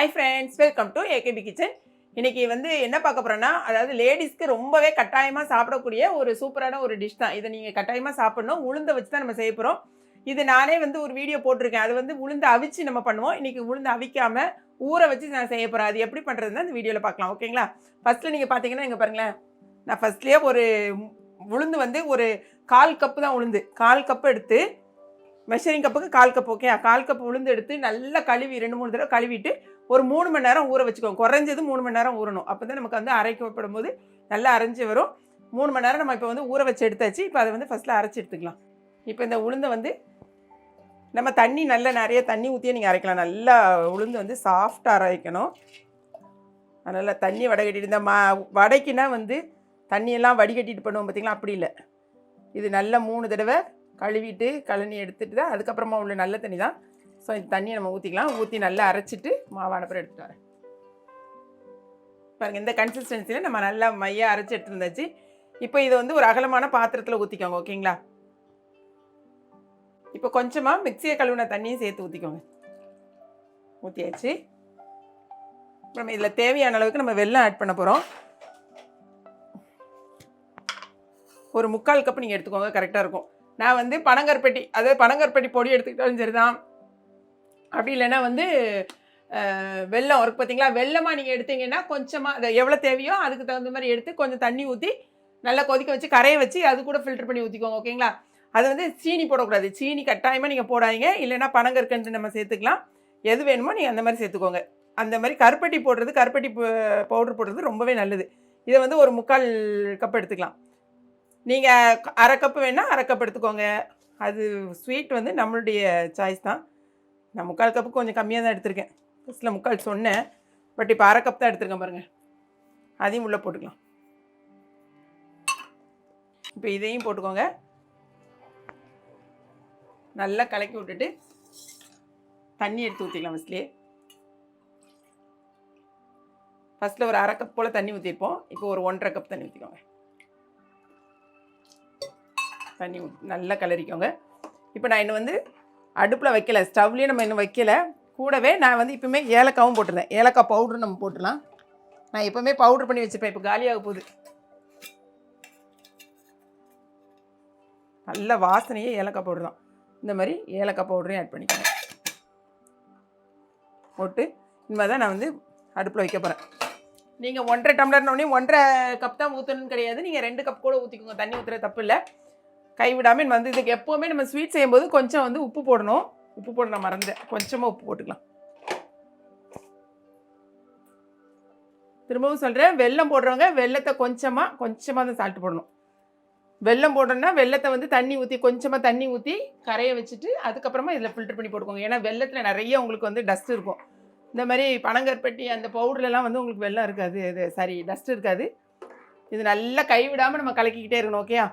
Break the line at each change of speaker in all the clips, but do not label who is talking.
Hi friends welcome to AKP kitchen இன்றைக்கி வந்து என்ன பார்க்க போகிறோன்னா அதாவது லேடிஸ்க்கு ரொம்பவே கட்டாயமாக சாப்பிடக்கூடிய ஒரு சூப்பரான ஒரு டிஷ் தான். இதை நீங்கள் கட்டாயமாக சாப்பிட்ணும். உளுந்த வச்சு தான் நம்ம செய்ய போகிறோம் இது நானே வந்து ஒரு வீடியோ போட்டிருக்கேன். அது வந்து உளுந்து அவிச்சு நம்ம பண்ணுவோம். இன்றைக்கி உளுந்து அவிக்காமல் ஊற வச்சு நான் செய்ய போகிறேன் அது எப்படி பண்ணுறதுன்னு அந்த வீடியோவில் பார்க்கலாம். ஓகேங்களா ஃபஸ்ட்டில் நீங்கள் பார்த்தீங்கன்னா இங்கே பாருங்களேன். நான் ஃபஸ்ட்லேயே ஒரு உளுந்து வந்து ஒரு கால் கப்பு தான் உளுந்து. கால் கப்பு எடுத்து மெஷரிங் கப்புக்கு கால் கப் ஓகே கால் கப் உளுந்து எடுத்து நல்லா கழுவி ரெண்டு மூணு தடவை கழுவிட்டு ஒரு மூணு மணி நேரம் ஊற வச்சுக்கோங்க. குறைஞ்சது மூணு மணி நேரம் ஊறணும். அப்போ தான் நமக்கு வந்து அரைக்கப்படும் போது நல்லா அரைஞ்சி வரும். மூணு மணி நேரம் நம்ம இப்போ வந்து ஊற வச்சு எடுத்தாச்சு. இப்போ அதை வந்து ஃபஸ்ட்டில் அரைச்சி எடுத்துக்கலாம். இப்போ இந்த உளுந்தை வந்து நம்ம தண்ணி நல்லா நிறைய தண்ணி ஊற்றியே நீங்கள் அரைக்கலாம். நல்லா உளுந்து வந்து சாஃப்டாக அரைக்கணும். அதனால் தண்ணி வடகட்டிட்டு இந்த மா வடைக்குன்னா வந்து தண்ணியெல்லாம் வடிகட்டிட்டு பண்ணுவோம் பார்த்தீங்களா அப்படி இல்லை. இது நல்லா மூணு தடவை கழுவிட்டு கழனி எடுத்துட்டு தான் அதுக்கப்புறமா உள்ள நல்ல தண்ணி தான். ஸோ இந்த தண்ணியை நம்ம ஊற்றிக்கலாம் ஊற்றி நல்லா அரைச்சிட்டு மாவான பிறகு எடுத்துகிட்டு வரேன். பாருங்கள் இந்த கன்சிஸ்டன்சியில் நம்ம நல்லா மையாக அரைச்சி எடுத்துருந்தாச்சு. இப்போ இதை வந்து ஒரு அகலமான பாத்திரத்தில் ஊற்றிக்கோங்க ஓகேங்களா? இப்போ கொஞ்சமாக மிக்சியை கழுவின தண்ணியும் சேர்த்து ஊற்றிக்கோங்க ஊற்றியாச்சு நம்ம இதில் தேவையான அளவுக்கு நம்ம வெள்ளம் ஆட் பண்ண போகிறோம் ஒரு முக்கால் கப் நீங்கள் எடுத்துக்கோங்க கரெக்டாக இருக்கும். நான் வந்து பனங்கற்பட்டி அதாவது பனங்கற்பட்டி பொடி எடுத்துக்கிட்டாலும் சரி தான் அப்படி இல்லைன்னா வந்து வெள்ளம் வெல்லம் இருக்கு பார்த்தீங்களா வெல்லமாக நீங்கள் எடுத்தீங்கன்னா கொஞ்சமாக அதை எவ்வளோ தேவையோ அதுக்கு தகுந்த மாதிரி எடுத்து கொஞ்சம் தண்ணி ஊற்றி நல்லா கொதிக்க வச்சு கரையை வச்சு அது கூட ஃபில்டர் பண்ணி ஊற்றிக்கோங்க ஓகேங்களா? அது வந்து சீனி போடக்கூடாது. சீனி கட்டாயமாக நீங்கள் போடாதீங்க. இல்லைன்னா பனங்கற்கண்டு நம்ம சேர்த்துக்கலாம். எது வேணுமோ நீங்கள் அந்த மாதிரி சேர்த்துக்கோங்க. அந்த மாதிரி கருப்பட்டி போடுறது கருப்பட்டி பவுடர் போடுறது ரொம்பவே நல்லது. இதை வந்து ஒரு முக்கால் கப் எடுத்துக்கலாம். நீங்கள் அரை கப்பு வேணால் அரை கப் எடுத்துக்கோங்க. அது ஸ்வீட் வந்து நம்மளுடைய சாய்ஸ் தான். நான் முக்கால் கப்பு கொஞ்சம் கம்மியாக தான் எடுத்திருக்கேன். ஃபஸ்ட்டில் முக்கால் சொன்னேன். பட் இப்போ அரை கப் தான் எடுத்திருக்கேன் பாருங்கள் அதையும் உள்ளே போட்டுக்கலாம். இப்போ இதையும் போட்டுக்கோங்க. நல்லா கலக்கி விட்டுட்டு தண்ணி எடுத்து ஊற்றிக்கலாம் ஃபஸ்ட்லேயே ஃபஸ்ட்டில் ஒரு அரை கப் போல் தண்ணி ஊற்றிருப்போம் இப்போ ஒரு ஒன்றரை கப் தண்ணி ஊற்றிக்கோங்க தண்ணி நல்லா கலரிக்கோங்க இப்போ நான் இன்னும் வந்து அடுப்பில் வைக்கல ஸ்டவ்லேயும் நம்ம இன்னும் வைக்கல. கூடவே நான் வந்து இப்போவுமே ஏலக்காவும் போட்டிருந்தேன். ஏலக்காய் பவுடர் நம்ம போட்டுடலாம். நான் எப்போவுமே பவுட்ரு பண்ணி வச்சுருப்பேன். இப்போ காலியாக போகுது. நல்ல வாசனையே ஏலக்காய் பவுடர் தான். இந்த மாதிரி ஏலக்காய் பவுடரையும் ஆட் பண்ணிக்கிறேன் போட்டு இனிமேல் தான் நான் வந்து அடுப்பில் வைக்க போகிறேன் நீங்கள் ஒன்றரை டம்ளர்னோடனே ஒன்றரை கப் தான் ஊற்றணும்னு கிடையாது. நீங்கள் ரெண்டு கப் கூட ஊற்றிக்கோங்க தண்ணி ஊற்றுற தப்பு இல்லை. கைவிடாமல் வந்து இதுக்கு எப்போவுமே நம்ம ஸ்வீட் செய்யும்போது கொஞ்சம் வந்து உப்பு போடணும். உப்பு போட நான் மறந்தேன் கொஞ்சமாக உப்பு போட்டுக்கலாம். திரும்பவும் சொல்கிறேன் வெல்லம் போடுறவங்க வெல்லத்தை கொஞ்சமாக கொஞ்சமாக தான் சால்ட்டு போடணும். வெல்லம் போடுறோன்னா வெல்லத்தை வந்து தண்ணி ஊற்றி கொஞ்சமாக தண்ணி ஊற்றி கரையை வச்சுட்டு அதுக்கப்புறமா இதில் ஃபில்டர் பண்ணி போட்டுக்கோங்க. ஏன்னா வெள்ளத்தில் நிறைய உங்களுக்கு வந்து டஸ்ட் இருக்கும். இந்த மாதிரி பனங்கற்பட்டி அந்த பவுடர்லலாம் வந்து உங்களுக்கு வெள்ளம் இருக்காது. இது சாரி டஸ்ட் இருக்காது. இது நல்லா கைவிடாமல் நம்ம கலக்கிக்கிட்டே இருக்கணும் ஓகேயா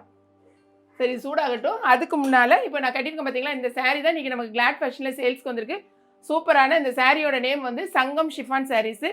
சரி சூடாகட்டும். அதுக்கு முன்னால் இப்போ நான் கட்டியிருக்கேன் பார்த்தீங்களா இந்த saree தான் இன்றைக்கி நமக்கு கிளாட் ஃபேஷனில் சேல்ஸ்க்கு வந்திருக்கு. சூப்பரான இந்த சாரியோட நேம் வந்து சங்கம் ஷிஃபான் சாரீஸு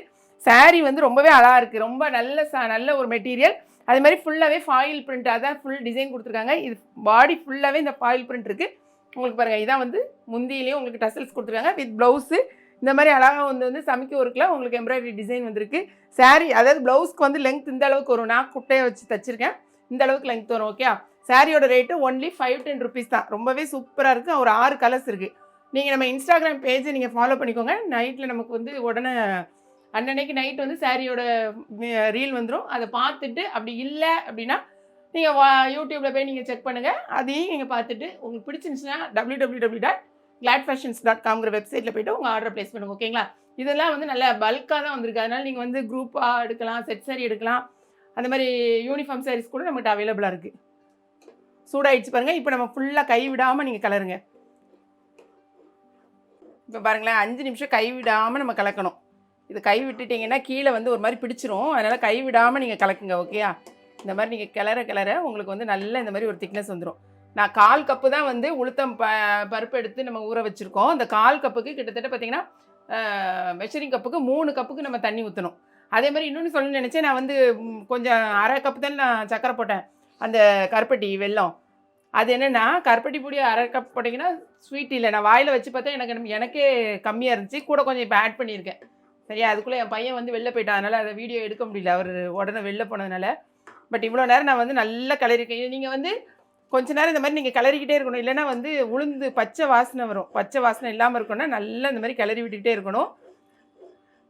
saree வந்து ரொம்பவே அழகாக இருக்குது ரொம்ப நல்ல சா நல்ல ஒரு மெட்டீரியல் அது மாதிரி ஃபுல்லாகவே ஃபாயில் பிரிண்ட் அதான் ஃபுல் டிசைன் கொடுத்துருக்காங்க. இது பாடி ஃபுல்லாகவே இந்த ஃபாயில் பிரிண்ட் இருக்குது உங்களுக்கு பாருங்கள் இதான் வந்து முந்தியிலையும் உங்களுக்கு டசல்ஸ் கொடுத்துருக்காங்க. வித் ப்ளவுஸு இந்த மாதிரி அழகாக வந்து வந்து சமைக்க ஒர்க்கில் உங்களுக்கு எம்ப்ராய்டரி டிசைன் வந்திருக்கு. Saree அதாவது ப்ளவுஸ்க்கு வந்து லெங்க் இந்த அளவுக்கு வரும். நான் குட்டையை வச்சு தச்சிருக்கேன். இந்த அளவுக்கு லெங்க் வரும் ஓகே சாரியோட rate only five ten rupees தான். ரொம்பவே சூப்பராக இருக்குது ஒரு ஆறு கலர்ஸ் இருக்குது நீங்கள் நம்ம இன்ஸ்டாகிராம் பேஜை நீங்கள் ஃபாலோ பண்ணிக்கோங்க. நைட்டில் நமக்கு வந்து உடனே அன்னன்னைக்கு நைட் வந்து சாரியோட ரீல் வந்துடும் அதை பார்த்துட்டு அப்படி இல்லை அப்படின்னா நீங்கள் வா யூடியூப்பில் போய் நீங்கள் செக் பண்ணுங்கள் அதையும் நீங்கள் பார்த்துட்டு உங்களுக்கு பிடிச்சிருந்துச்சுன்னா W W W dot Glad Fashions dot காம்ங்கிற வெப்சைட்டில் போய்ட்டு உங்கள் ஆர்டர் ப்ளேஸ் பண்ணுங்க. ஓகேங்களா இதெல்லாம் வந்து நல்ல பல்காக தான் வந்திருக்கு. அதனால் நீங்கள் வந்து குரூப்பாக எடுக்கலாம் செட் சாரி எடுக்கலாம். அந்த மாதிரி யூனிஃபார்ம் சாரீஸ் கூட நம்மகிட்ட அவைலபிளாக இருக்குது சூடாயிடுச்சு பாருங்கள் இப்போ நம்ம ஃபுல்லாக கை விடாமல் நீங்கள் கலருங்க. இப்போ பாருங்களேன் அஞ்சு நிமிஷம் கை விடாமல் நம்ம கலக்கணும். இது கை விட்டுட்டிங்கன்னா கீழே வந்து ஒரு மாதிரி பிடிச்சிரும். அதனால் கை விடாமல் நீங்கள் கலக்குங்க ஓகேயா இந்த மாதிரி நீங்கள் கிளற கிளற உங்களுக்கு வந்து நல்ல இந்த மாதிரி ஒரு திக்னஸ் வந்துடும் நான் கால் கப்பு தான் வந்து உளுத்தம் ப பருப்பு எடுத்து நம்ம ஊற வச்சுருக்கோம். அந்த கால் கப்புக்கு கிட்டத்தட்ட பார்த்திங்கன்னா மெஷரிங் கப்புக்கு மூணு கப்புக்கு நம்ம தண்ணி ஊற்றணும் அதே மாதிரி இன்னொன்று சொல்லணும்னு நினச்சேன் நான் வந்து கொஞ்சம் அரை கப்பு தான் நான் சக்கரை போட்டேன். அந்த கருப்பட்டி வெல்லம். அது என்னென்னா கருப்பட்டி பொடி அரை கப் போட்டிங்கன்னா ஸ்வீட் இல்லை. நான் வாயில் வச்சு பார்த்தா எனக்கு எனக்கே கம்மியாக இருந்துச்சு. கூட கொஞ்சம் இப்போ ஆட் பண்ணியிருக்கேன். சரியா? அதுக்குள்ளே என் பையன் வந்து வெளில போயிட்டான். அதனால் அதை வீடியோ எடுக்க முடியல. அவர் உடனே வெளில போனதுனால. பட் இவ்வளோ நேரம் நான் வந்து நல்லா கிளறிருக்கேன். நீங்கள் வந்து கொஞ்ச நேரம் இந்த மாதிரி நீங்கள் கிளறிக்கிட்டே இருக்கணும். இல்லைன்னா வந்து உளுந்து பச்சை வாசனை வரும். பச்சை வாசனை இல்லாமல் இருக்கணும்னா நல்லா இந்த மாதிரி கிளறி விட்டுக்கிட்டே இருக்கணும்.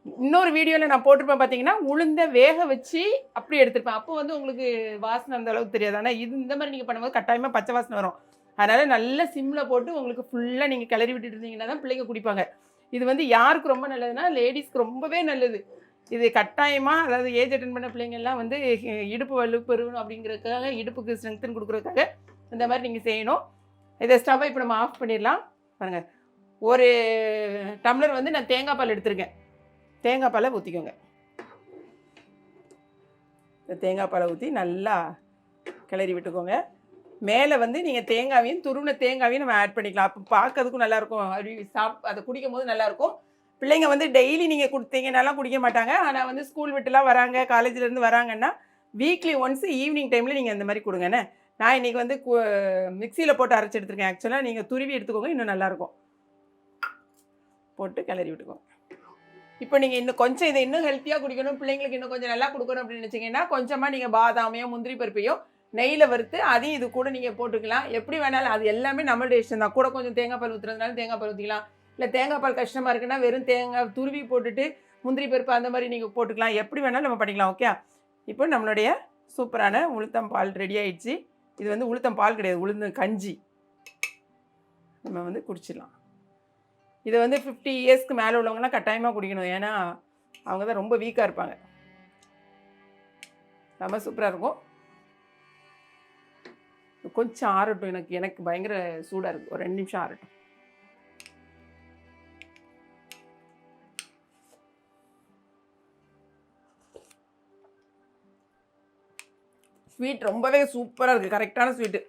இன்னொரு வீடியோவில் நான் போட்டிருப்பேன் பார்த்தீங்கன்னா உளுந்த வேக வச்சு அப்படி எடுத்திருப்பேன். அப்போ வந்து உங்களுக்கு வாசனை அந்த அளவுக்கு தெரியாது. ஆனால் இது இந்த மாதிரி நீங்கள் பண்ணும்போது கட்டாயமாக பச்சை வாசனை வரும். அதனால் நல்ல சிம்மில் போட்டு உங்களுக்கு ஃபுல்லாக நீங்கள் கிளறி விட்டுட்டு இருந்தீங்கன்னா தான் பிள்ளைங்க குடிப்பாங்க. இது வந்து யாருக்கு ரொம்ப நல்லதுன்னா லேடிஸ்க்கு ரொம்பவே நல்லது. இது கட்டாயமாக அதாவது ஏஜ் அட்டன் பண்ண பிள்ளைங்கள்லாம் வந்து இடுப்பு வலு பெறணும் அப்படிங்கிறதுக்காக இடுப்புக்கு ஸ்ட்ரென்த்தன் கொடுக்குறதுக்காக இந்த மாதிரி நீங்கள் செய்யணும். இதை ஸ்டவ்வை இப்போ நம்ம ஆஃப் பண்ணிடலாம். பாருங்கள் ஒரு டம்ளர் வந்து நான் தேங்காய் பால் எடுத்திருக்கேன். தேங்காய் பாலை ஊற்றிக்கோங்க இந்த தேங்காய் பாலை ஊற்றி நல்லா கிளறி விட்டுக்கோங்க. மேலே வந்து நீங்கள் தேங்காவையும் துருவின தேங்காவையும் நம்ம ஆட் பண்ணிக்கலாம். அப்போ பார்க்கறதுக்கும் நல்லாயிருக்கும் அப்படி சாப் அதை குடிக்கும் போது நல்லாயிருக்கும் பிள்ளைங்க வந்து டெய்லி நீங்கள் கொடுத்தீங்கன்னாலாம் குடிக்க மாட்டாங்க. ஆனால் வந்து ஸ்கூல் விட்டுலாம் வராங்க காலேஜ்லேருந்து வராங்கன்னா வீக்லி ஒன்ஸ் ஈவினிங் டைமில் நீங்கள் இந்த மாதிரி கொடுங்கண்ணே நான் இன்றைக்கி வந்து மிக்சியில் போட்டு அரைச்சி எடுத்துருக்கேன். ஆக்சுவலாக நீங்கள் துருவி எடுத்துக்கோங்க. இன்னும் நல்லாயிருக்கும் போட்டு கிளறி விட்டுக்கோங்க. இப்போ நீங்கள் இன்னும் கொஞ்சம் இதை இன்னும் ஹெல்த்தியாக குடிக்கணும் பிள்ளைங்களுக்கு இன்னும் கொஞ்சம் நல்லா கொடுக்கணும் அப்படின்னு நினச்சிங்கன்னா கொஞ்சமாக நீங்கள் பாதாமையோ முந்திரி பருப்பையோ நெய்யில் வறுத்து அதையும் இது கூட நீங்கள் போட்டுக்கலாம். எப்படி வேணாலும் அது எல்லாமே நம்மளுடைய இஷ்டம் தான். கூட கொஞ்சம் தேங்காய் பால் ஊற்றுறதுனால தேங்காய் பால் ஊற்றிக்கலாம் இல்லை தேங்காய் பால் கஷ்டமாக இருக்குன்னா வெறும் தேங்காய் துருவி போட்டுட்டு முந்திரி பருப்பு அந்த மாதிரி நீங்கள் போட்டுக்கலாம். எப்படி வேணாலும் நம்ம பண்ணிக்கலாம் ஓகே இப்போ நம்மளுடைய சூப்பரான உளுத்தம் பால் ரெடி ஆயிடுச்சு. இது வந்து உளுத்தம் பால் கிடையாது உளுந்தம் கஞ்சி. நம்ம வந்து குடிச்சிடலாம். இதை வந்து ஃபிஃப்டி இயர்ஸ்க்கு மேலே உள்ளவங்கலாம் கட்டாயமாக குடிக்கணும். ஏன்னா அவங்க தான் ரொம்ப வீக்காக இருப்பாங்க. ரொம்ப சூப்பராக இருக்கும். கொஞ்சம் ஆறட்டும். எனக்கு எனக்கு பயங்கர சூடாக இருக்குது ஒரு ரெண்டு நிமிஷம் ஆறட்டும். ஸ்வீட் ரொம்பவே சூப்பராக இருக்குது கரெக்டான ஸ்வீட்டு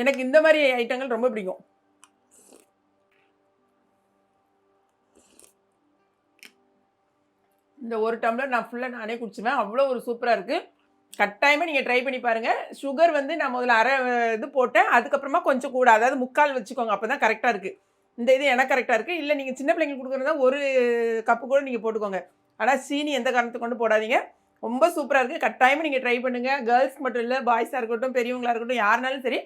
எனக்கு இந்த மாதிரி ஐட்டங்கள் ரொம்ப பிடிக்கும். இந்த ஒரு டம்ளர் நான் ஃபுல்லாக நானே குடிச்சுவேன் அவ்வளோ ஒரு சூப்பராக இருக்குது கட்டாயமாக நீங்கள் ட்ரை பண்ணி பாருங்கள் சுகர் வந்து நான் முதல்ல அரை இது போட்டேன். அதுக்கப்புறமா கொஞ்சம் கூட அதாவது முக்கால் வச்சுக்கோங்க. அப்போ தான் கரெக்டாக இருக்குது இந்த இது எனக்கு கரெக்டாக இருக்குது இல்லை நீங்கள் சின்ன பிள்ளைங்களுக்கு கொடுக்குறதா ஒரு கப்பு கூட நீங்கள் போட்டுக்கோங்க. ஆனால் சீனி எந்த காரணத்தை கொண்டு போடாதீங்க. ரொம்ப சூப்பராக இருக்குது கட்டாயமாக நீங்கள் ட்ரை பண்ணுங்கள் கேர்ள்ஸ் மட்டும் இல்லை பாய்ஸாக இருக்கட்டும் பெரியவங்களாக இருக்கட்டும் யாருனாலும் சரி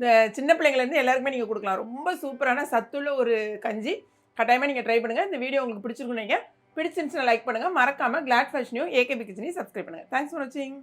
இந்த சின்ன பிள்ளைங்கள்லேருந்து எல்லாருக்குமே நீங்கள் கொடுக்கலாம். ரொம்ப சூப்பரான சத்துள்ள ஒரு கஞ்சி. கட்டாயமாக நீங்கள் ட்ரை பண்ணுங்கள் இந்த வீடியோ உங்களுக்கு பிடிச்சிருக்கும் நீங்கள் பிடிச்சிருந்துச்சுன்னா லைக் பண்ணுங்கள் மறக்காமல் கிளாட் ஃபேஷனையும் ஏகேபி கிச்சனையும் சப்ஸ்கிரைப் பண்ணுங்கள் தேங்க்ஸ் ஃபார் வாட்சிங்